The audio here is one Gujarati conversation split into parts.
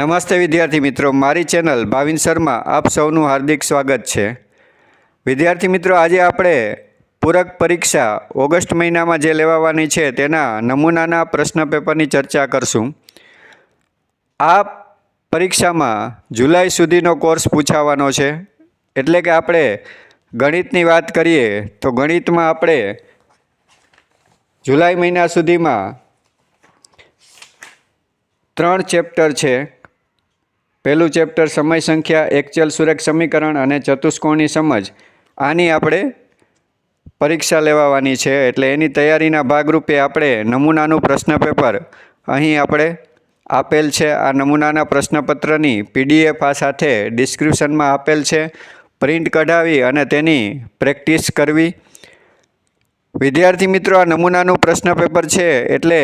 નમસ્તે વિદ્યાર્થી મિત્રો, મારી ચેનલ ભાવિન શર્મા, આપ સૌનું હાર્દિક સ્વાગત છે. વિદ્યાર્થી મિત્રો, આજે આપણે પૂરક પરીક્ષા ઓગસ્ટ મહિનામાં જે લેવાવાની છે તેના નમૂનાના પ્રશ્ન પેપરની ચર્ચા કરશું. આ પરીક્ષામાં જુલાઈ સુધીનો કોર્સ પૂછાવાનો છે. એટલે કે આપણે ગણિતની વાત કરીએ, તો ગણિતમાં આપણે જુલાઈ મહિના સુધીમાં ત્રણ ચેપ્ટર છે. પહેલું ચેપ્ટર સમય સંખ્યા, એકચલ સુરેખ સમીકરણ અને ચતુષ્કોણની સમજ. આની આપણે પરીક્ષા લેવાવાની છે, એટલે એની તૈયારીના ભાગરૂપે આપણે નમૂનાનું પ્રશ્ન પેપર. અહીં આપણે આપેલ છે આ નમૂનાના પ્રશ્નપત્રની પીડીએફ આ સાથે ડિસ્ક્રિપ્શનમાં આપેલ છે. પ્રિન્ટ કઢાવી અને તેની પ્રેક્ટિસ કરવી. વિદ્યાર્થી મિત્રો, આ નમૂનાનું પ્રશ્ન પેપર છે, એટલે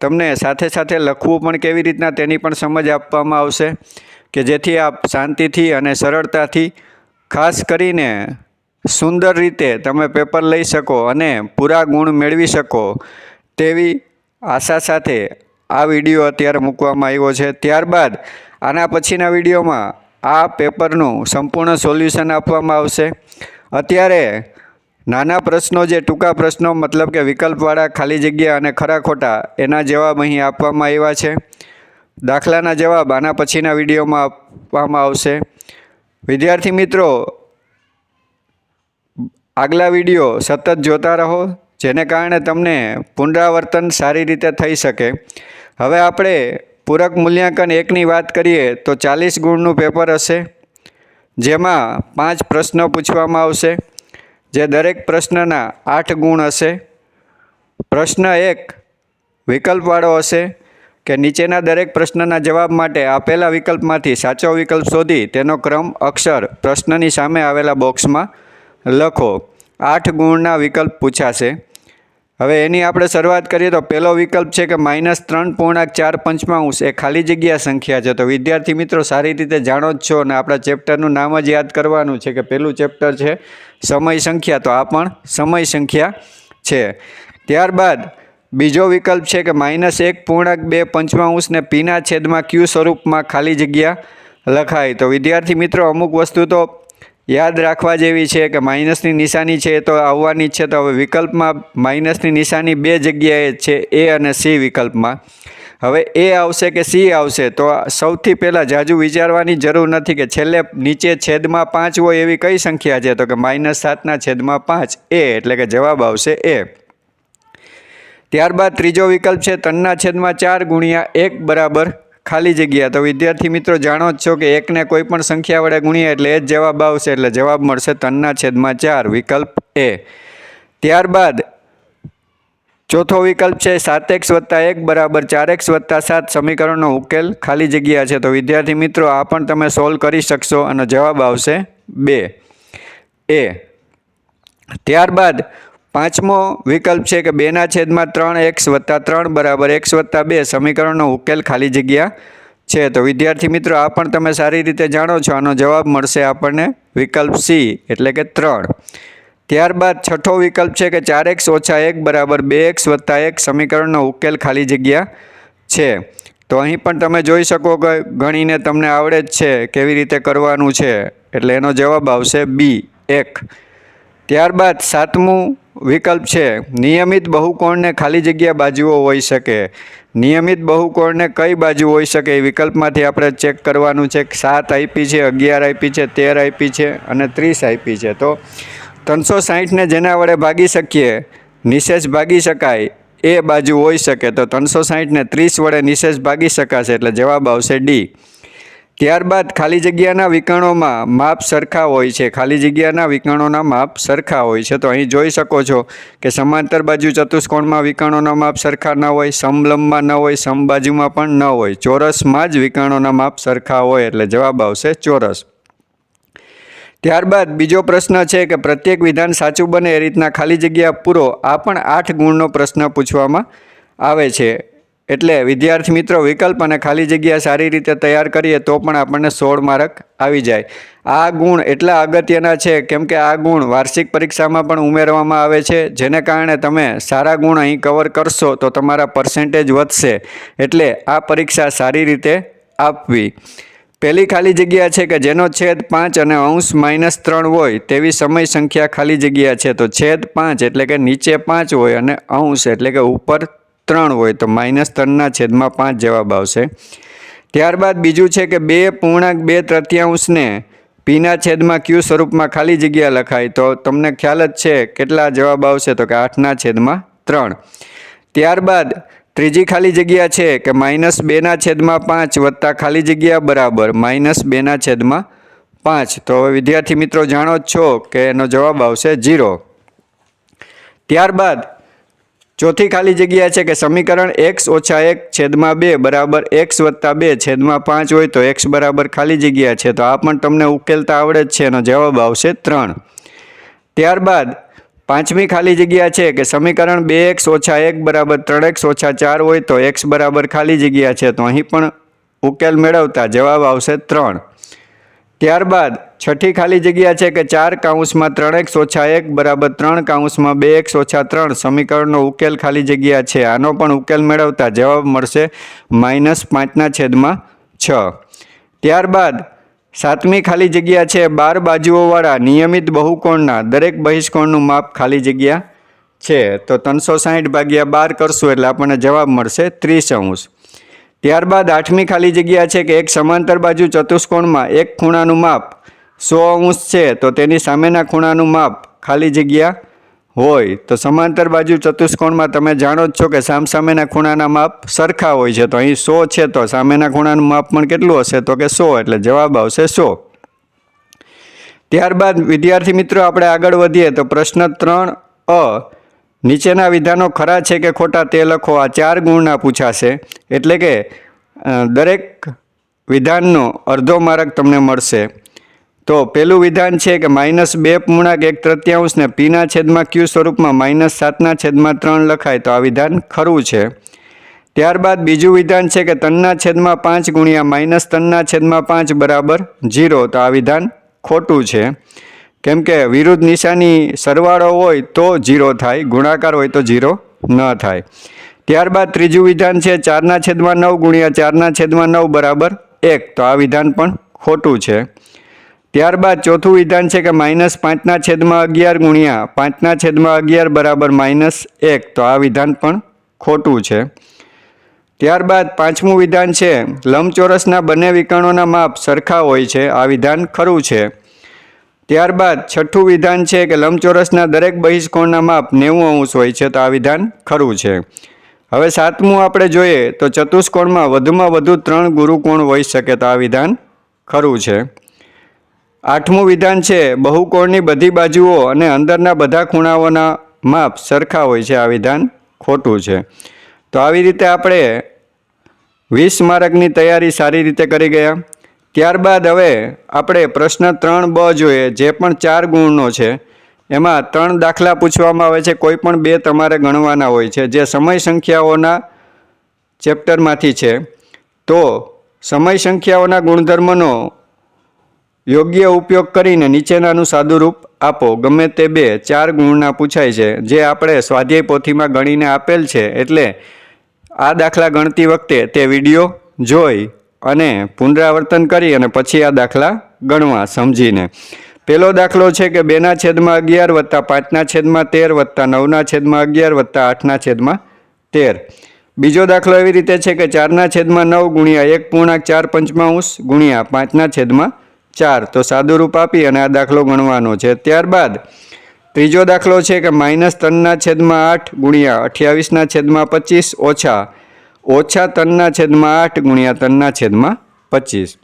તમને સાથે સાથે લખવું પણ કેવી રીતના તેની પણ સમજ આપવામાં આવશે. કે જેથી આપ શાંતિથી અને સરળતાથી ખાસ કરીને સુંદર રીતે તમે પેપર લઈ શકો અને પૂરા ગુણ મેળવી શકો તેવી આશા સાથે આ વીડિયો અત્યારે મૂકવામાં આવ્યો છે. ત્યારબાદ આના પછીના વિડીયોમાં આ પેપરનું સંપૂર્ણ સોલ્યુશન આપવામાં આવશે. અત્યારે નાના પ્રશ્નો જે ટૂંકા પ્રશ્નો, મતલબ કે વિકલ્પવાળા, ખાલી જગ્યા અને ખરા ખોટા, એના જવાબ અહીં આપવામાં આવ્યા છે. દાખલાના જવાબ આના પછીના વિડીયોમાં આપવામાં આવશે. વિદ્યાર્થી મિત્રો, આગલા વીડિયો સતત જોતા રહો, જેને કારણે તમને પુનરાવર્તન સારી રીતે થઈ શકે. હવે આપણે પૂરક મૂલ્યાંકન એકની વાત કરીએ તો ચાલીસ ગુણનું પેપર હશે, જેમાં પાંચ પ્રશ્નો પૂછવામાં આવશે, જે દરેક પ્રશ્નના આઠ ગુણ હશે. પ્રશ્ન એક, વિકલ્પવાળો હશે. કે નીચેના દરેક પ્રશ્નના જવાબ માટે આપેલા વિકલ્પમાંથી સાચો વિકલ્પ શોધી તેનો ક્રમ, અક્ષર, પ્રશ્નની સામે આવેલા બોક્સમાં લખો. આઠ ગુણના વિકલ્પ પૂછાશે. હવે એની આપણે શરૂઆત કરીએ તો પહેલો વિકલ્પ છે કે માઇનસ ત્રણ પૂર્ણાંક ચાર પંચમાંશ એ ખાલી જગ્યા સંખ્યા છે. તો વિદ્યાર્થી મિત્રો, સારી રીતે જાણો જ છો અને આપણા ચેપ્ટરનું નામ જ યાદ કરવાનું છે કે પહેલું ચેપ્ટર છે સમય સંખ્યા. તો આ પણ સમય સંખ્યા છે. ત્યારબાદ બીજો વિકલ્પ છે કે માઇનસ એક પૂર્ણાંક બે પંચમાંશને પીના છેદમાં ક્યુ સ્વરૂપમાં ખાલી જગ્યા લખાય. તો વિદ્યાર્થી મિત્રો, અમુક વસ્તુ તો યાદ રાખવા જેવી છે કે માઇનસની નિશાની છે તો આવવાની છે. તો હવે વિકલ્પમાં માઇનસની નિશાની બે જગ્યાએ છે, એ અને સી વિકલ્પમાં. હવે એ આવશે કે સી આવશે? તો સૌથી પહેલાં જાજુ વિચારવાની જરૂર નથી કે છેલ્લે નીચે છેદમાં પાંચ હોય એવી કઈ સંખ્યા છે? તો કે માઇનસ સાતના છેદમાં પાંચ, એ એટલે કે જવાબ આવશે એ. ત્યારબાદ ત્રીજો વિકલ્પ છે ત્રણના છેદમાં ચાર ગુણ્યા એક બરાબર ખાલી જગ્યા. તો વિદ્યાર્થી મિત્રો, જાણો જ છો કે એકને કોઈ પણ સંખ્યા વડે ગુણ્યા એટલે એ જ જવાબ આવશે. એટલે જવાબ મળશે ત્રણના છેદમાં ચાર, વિકલ્પ એ. ત્યારબાદ ચોથો વિકલ્પ છે સાત એક્સ વત્તા એક બરાબર ચાર એક્સ વત્તા સાત સમીકરણનો ઉકેલ ખાલી જગ્યા છે. તો વિદ્યાર્થી મિત્રો, આ પણ તમે સોલ્વ કરી શકશો અને જવાબ આવશે બે. એ. ત્યારબાદ પાંચમો વિકલ્પ છે કે બેના છેદમાં ત્રણ એક્સ વત્તા ત્રણ બરાબર એક્સ વત્તા બે સમીકરણનો ઉકેલ ખાલી જગ્યા છે. તો વિદ્યાર્થી મિત્રો, આ પણ તમે સારી રીતે જાણો છો. આનો જવાબ મળશે આપણને વિકલ્પ સી, એટલે કે ત્રણ. ત્યારબાદ છઠ્ઠો વિકલ્પ છે કે ચાર એક્સ ઓછા એક બરાબર બે એક્સ વત્તા એક સમીકરણનો ઉકેલ ખાલી જગ્યા છે. તો અહીં પણ તમે જોઈ શકો કે ગણીને તમને આવડે જ છે કેવી રીતે કરવાનું છે. એટલે એનો જવાબ આવશે બી, એક. ત્યારબાદ સાતમું વિકલ્પ છે, નિયમિત બહુકોણને ખાલી જગ્યા બાજુઓ હોઈ શકે. નિયમિત બહુકોણને કઈ બાજુ હોઈ શકે એ વિકલ્પમાંથી આપણે ચેક કરવાનું છે સાત આપી છે, અગિયાર આપી છે, તેર આપી છે અને ત્રીસ આપી છે. તો ત્રણસો સાહીઠને જેના વડે ભાગી શકીએ, નિશેષ ભાગી શકાય, એ બાજુ હોઈ શકે. તો ત્રણસો સાહીઠને ત્રીસ વડે નિશેષ ભાગી શકાશે એટલે જવાબ આવશે ડી. ત્યારબાદ ખાલી જગ્યાના વિકર્ણોમાં માપ સરખા હોય છે. ખાલી જગ્યાના વિકર્ણોના માપ સરખા હોય છે. તો અહીં જોઈ શકો છો કે સમાંતર બાજુ ચતુષ્કોણમાં વિકર્ણોના માપ સરખા ન હોય, સમલંબમાં ન હોય, સમબાજુમાં પણ ન હોય. ચોરસમાં જ વિકર્ણોના માપ સરખા હોય એટલે જવાબ આવશે ચોરસ. ત્યારબાદ બીજો પ્રશ્ન છે કે પ્રત્યેક વિધાન સાચું બને એ રીતના ખાલી જગ્યા પૂરો આ પણ આઠ ગુણનો પ્રશ્ન પૂછવામાં આવે છે. એટલે વિદ્યાર્થી મિત્રો, વિકલ્પ અને ખાલી જગ્યા સારી રીતે તૈયાર કરીએ તો પણ આપણને સોળ માર્ક આવી જાય. આ ગુણ એટલા અગત્યના છે કેમ કે આ ગુણ વાર્ષિક પરીક્ષામાં પણ ઉમેરવામાં આવે છે. જેને કારણે તમે સારા ગુણ અહીં કવર કરશો તો તમારા પર્સેન્ટેજ વધશે. એટલે આ પરીક્ષા સારી રીતે આપવી. પહેલી ખાલી જગ્યા છે કે જેનો છેદ પાંચ અને અંશ માઇનસ ત્રણ હોય તેવી સમય સંખ્યા ખાલી જગ્યા છે. તો છેદ પાંચ એટલે કે નીચે પાંચ હોય અને અંશ એટલે કે ઉપર ત્રણ હોય તો માઇનસ ત્રણના છેદમાં પાંચ જવાબ આવશે. ત્યારબાદ બીજું છે કે બે પૂર્ણાંક બે તૃતીયાંશને પીના છેદમાં ક્યુ સ્વરૂપમાં ખાલી જગ્યા લખાય તો તમને ખ્યાલ જ છે કેટલા જવાબ આવશે તો કે આઠના છેદમાં ત્રણ. ત્યારબાદ ત્રીજી ખાલી જગ્યા છે કે માઇનસ બેના છેદમાં પાંચ વત્તા ખાલી જગ્યા બરાબર માઇનસ બેના છેદમાં પાંચ. તો હવે વિદ્યાર્થી મિત્રો જાણો જ છો કે એનો જવાબ આવશે જીરો ત્યારબાદ ચોથી ખાલી જગ્યા છે કે સમીકરણ એક્સ ઓછા એક છેદમાં બે બરાબર એક્સ વત્તા બે છેદમાં પાંચ હોય તો એક્સ બરાબર ખાલી જગ્યા છે. તો આ પણ તમને ઉકેલતા આવડે જ છે. એનો જવાબ આવશે ત્રણ. ત્યારબાદ પાંચમી ખાલી જગ્યા છે કે સમીકરણ બે એક્સ ઓછા એક બરાબર ત્રણ એક્સ ઓછા ચાર હોય તો એક્સ બરાબર ખાલી જગ્યા છે. તો અહીં પણ ઉકેલ મેળવતા જવાબ આવશે ત્રણ. ત્યારબાદ છઠ્ઠી ખાલી જગ્યા છે કે ચાર કાઉન્સમાં ત્રણ એક્સ ઓછા એક બરાબર ત્રણ કાઉન્સમાં બે એક્સ ઓછા ત્રણ સમીકરણનો ઉકેલ ખાલી જગ્યા છે. આનો પણ ઉકેલ મેળવતા જવાબ મળશે માઇનસ પાંચના છેદમાં છ. ત્યારબાદ સાતમી ખાલી જગ્યા છે બાર બાજુઓવાળા નિયમિત બહુકોણના દરેક બહિષ્કોણનું માપ ખાલી જગ્યા છે. તો ત્રણસો સાહીઠ ભાગ્યા બાર કરશું એટલે આપણને જવાબ મળશે ત્રીસ અંશ. ત્યારબાદ આઠમી ખાલી જગ્યા છે કે એક સમાંતર બાજુ ચતુષ્કોણમાં એક ખૂણાનું માપ સો અંશ છે, તો તેની સામેના ખૂણાનું માપ ખાલી જગ્યા હોય. તો સમાંતર બાજુ ચતુષ્કોણમાં તમે જાણો જ છો કે સામસામેના ખૂણાના માપ સરખા હોય છે. તો અહીં સો છે, તો સામેના ખૂણાનું માપ પણ કેટલું હશે? તો કે સો, એટલે જવાબ આવશે સો. ત્યારબાદ વિદ્યાર્થી મિત્રો, આપણે આગળ વધીએ તો પ્રશ્ન ત્રણ અ નીચેના વિધાનો ખરા છે કે ખોટા તે લખો, આ ચાર ગુણના પૂછાશે. એટલે કે દરેક વિધાનનો અડધો માર્ક તમને મળશે. તો પહેલું વિધાન છે કે માઇનસ બે પૂર્ણાંક એક તૃતીયાંશને પીના છેદમાં ક્યુ સ્વરૂપમાં માઇનસ સાતના છેદમાં ત્રણ લખાય તો આ વિધાન ખરું છે. ત્યારબાદ બીજું વિધાન છે કે તનના છેદમાં પાંચ ગુણ્યા માઇનસ તનના છેદમાં પાંચ બરાબર જીરો તો આ વિધાન ખોટું છે. કેમ કે વિરુદ્ધ નિશાની સરવાળો હોય તો જીરો થાય, ગુણાકાર હોય તો જીરો ન થાય. ત્યારબાદ ત્રીજું વિધાન છે ચારના છેદમાં નવ ગુણ્યા ચારના છેદમાં નવ બરાબર એક. તો આ વિધાન પણ ખોટું છે. ત્યારબાદ ચોથું વિધાન છે કે માઇનસ પાંચના છેદમાં અગિયાર ગુણ્યા પાંચના છેદમાં અગિયાર બરાબર માઇનસ એક. તો આ વિધાન પણ ખોટું છે. ત્યારબાદ પાંચમું વિધાન છે, લંબચોરસના બંને વિકર્ણોના માપ સરખા હોય છે. આ વિધાન ખરું છે. ત્યારબાદ છઠ્ઠું વિધાન છે કે લંબચોરસના દરેક બહિષ્કોણના માપ નેવું અંશ હોય છે તો આ વિધાન ખરું છે. હવે સાતમું આપણે જોઈએ તો ચતુષ્કોણમાં વધુમાં વધુ ત્રણ ગુરુકોણ હોઈ શકે તો આ વિધાન ખરું છે. આઠમું વિધાન છે બહુકોણની બધી બાજુઓ અને અંદરના બધા ખૂણાઓના માપ સરખા હોય છે. આ વિધાન ખોટું છે. તો આવી રીતે આપણે વીસ માર્કની તૈયારી સારી રીતે કરી ગયા. ત્યારબાદ હવે આપણે પ્રશ્ન ત્રણ બ જોઈએ, જે પણ ચાર ગુણનો છે. એમાં ત્રણ દાખલા પૂછવામાં આવે છે, કોઈ પણ બે તમારે ગણવાના હોય છે, જે સમય સંખ્યાઓના ચેપ્ટરમાંથી છે. તો સમય સંખ્યાઓના ગુણધર્મનો યોગ્ય ઉપયોગ કરીને નીચેનાનું સાદુરૂપ આપો. ગમે તે બે, ચાર ગુણના પૂછાય છે, જે આપણે સ્વાધ્યાય પોથીમાં ગણીને આપેલ છે, એટલે આ દાખલા ગણતી વખતે તે વીડિયો જોઈ અને પુનરાવર્તન કરી અને પછી આ દાખલા ગણવા સમજીને. પહેલો દાખલો છે કે બેના છેદમાં અગિયાર વત્તા પાંચના છેદમાં તેર વત્તા નવના છેદમાં અગિયાર વત્તા આઠના છેદમાં તેર. બીજો દાખલો એવી રીતે છે કે ચારના છેદમાં નવ ગુણ્યા એક પૂર્ણાંક ચાર પંચમાંશ ગુણ્યા પાંચના છેદમાં ચાર. તો સાદુરૂપ આપી અને આ દાખલો ગણવાનો છે. ત્યારબાદ ત્રીજો દાખલો છે કે માઇનસ ત્રણના છેદમાં આઠ ગુણ્યા અઠ્યાવીસના છેદમાં પચીસ ઓછા ઓછા ત્રણના છેદમાં આઠ ગુણ્યા ત્રણના છેદમાં પચીસ.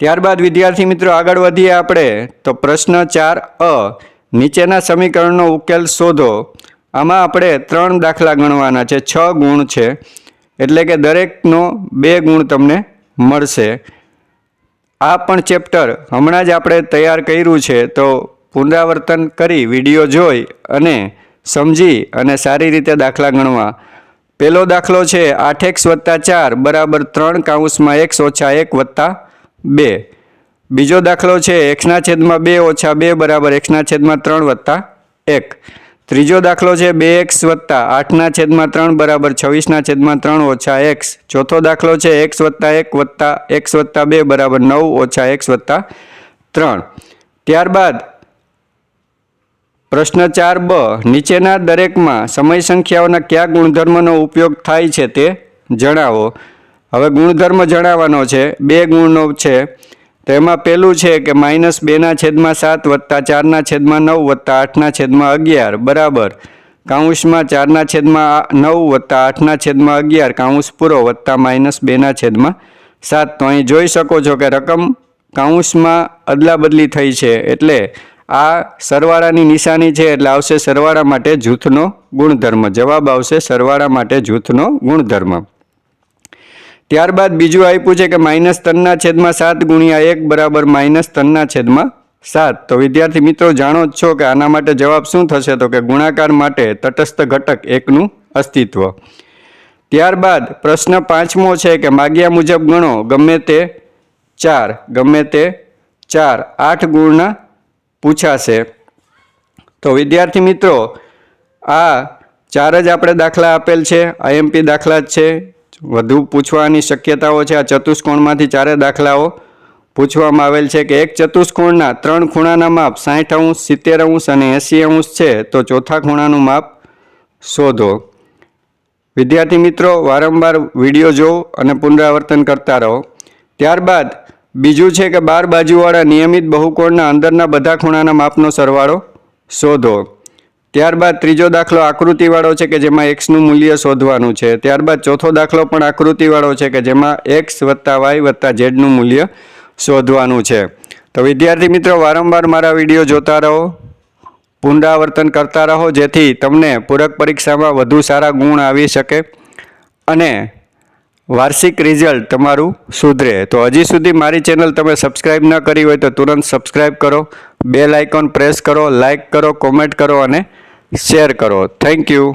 ત્યારબાદ વિદ્યાર્થી મિત્રો આગળ વધીએ આપણે. તો પ્રશ્ન ચાર અ, નીચેના સમીકરણનો ઉકેલ શોધો. આમાં આપણે ત્રણ દાખલા ગણવાના છે. છ ગુણ છે. એટલે કે દરેકનો બે ગુણ તમને મળશે. આ પણ ચેપ્ટર હમણાં જ આપણે તૈયાર કર્યું છે. તો પુનરાવર્તન કરી, વીડિયો જોઈ અને સમજી અને સારી રીતે દાખલા ગણવા. પહેલો દાખલો છે આઠ એક્સ વત્તા ચાર બરાબર ત્રણ કાઉન્સમાં એક્સ ઓછા એક વત્તા બે. બીજો દાખલો છે એક્સના છેદમાં બે ઓછા બે બરાબર એક્સના છેદમાં ત્રણ વત્તા એક. ત્રીજો દાખલો છે બે એક્સ વત્તા આઠના છેદમાં ત્રણ બરાબર છવ્વીસના છેદમાં ત્રણ ઓછા એક્સ. ચોથો દાખલો છે એક્સ વત્તા એક વત્તા એક્સ વત્તા બે બરાબર નવ ઓછા એક્સ વત્તા ત્રણ. ત્યારબાદ પ્રશ્ન ચાર બ, નીચેના દરેકમાં સમય સંખ્યાઓના કયા ગુણધર્મનો ઉપયોગ થાય છે તે જણાવો. હવે ગુણધર્મ જણાવવાનો છે, બે ગુણનો છે. તો એમાં પહેલું છે કે માઇનસ બેના છેદમાં સાત વત્તા ચારના છેદમાં નવ વત્તા આઠના છેદમાં અગિયાર, બરાબર. કાઉન્સમાં ચારના છેદમાં નવ વત્તા આઠના છેદમાં અગિયાર કાઉન્સ પૂરો વત્તા માઇનસ બેના છેદમાં સાત. તો અહીં જોઈ શકો છો કે રકમ કાઉન્સમાં અદલા બદલી થઈ છે, એટલે આ સરવાળાની નિશાની છે એટલે આવશે સરવાળા માટે જૂથનો ગુણધર્મ. જવાબ આવશે સરવાળા માટે જૂથનો ગુણધર્મ. ત્યારબાદ બીજું આપ્યું છે કે માઇનસ ત્રણના છેદમાં સાત ગુણ્યા એક બરાબર માઇનસ ત્રણના છેદમાં સાત. તો વિદ્યાર્થી મિત્રો જાણો જ છો કે આના માટે જવાબ શું થશે? તો કે ગુણાકાર માટે તટસ્થ ઘટક એકનું અસ્તિત્વ. ત્યારબાદ પ્રશ્ન પાંચમો છે કે માગ્યા મુજબ ગણો. ગમે તે ચાર. ગમે તે ચાર. આઠ ગુણના પૂછાશે. તો વિદ્યાર્થી મિત્રો, આ ચાર જ આપણે દાખલા આપેલ છે. આઈએમપી દાખલા જ છે. વધુ પૂછવાની શક્યતાઓ છે. આ ચતુષ્કોણમાંથી ચારે દાખલાઓ પૂછવામાં આવેલ છે કે એક ચતુષ્કોણના ત્રણ ખૂણાના માપ સાઠ અંશ, સિત્તેર અંશ અને એંસી અંશ છે. તો ચોથા ખૂણાનું માપ શોધો. વિદ્યાર્થી મિત્રો, વારંવાર વીડિયો જોવો અને પુનરાવર્તન કરતા રહો. ત્યારબાદ બીજું છે કે બાર બાજુવાળા નિયમિત બહુકોણના અંદરના બધા ખૂણાના માપનો સરવાળો શોધો. ત્યારબાદ ત્રીજો દાખલો આકૃતિવાળો છે કે જેમાં એક્સનું મૂલ્ય શોધવાનું છે. ત્યારબાદ ચોથો દાખલો પણ આકૃતિવાળો છે કે જેમાં એક્સ વત્તા વાય વત્તા ઝેડનું મૂલ્ય શોધવાનું છે. તો વિદ્યાર્થી મિત્રો, વારંવાર મારા વીડિયો જોતા રહો, પુનરાવર્તન કરતા રહો, જેથી તમને પૂરક પરીક્ષામાં વધુ સારા ગુણ આવી શકે અને વાર્ષિક રિઝલ્ટ તમારું સુધરે. તો હજી સુધી મારી ચેનલ તમે સબસ્ક્રાઇબ ન કરી હોય તો તુરંત સબસ્ક્રાઇબ કરો બેલ આઇકોન પ્રેસ કરો લાઇક કરો કોમેન્ટ કરો અને શેર કરો. Thank you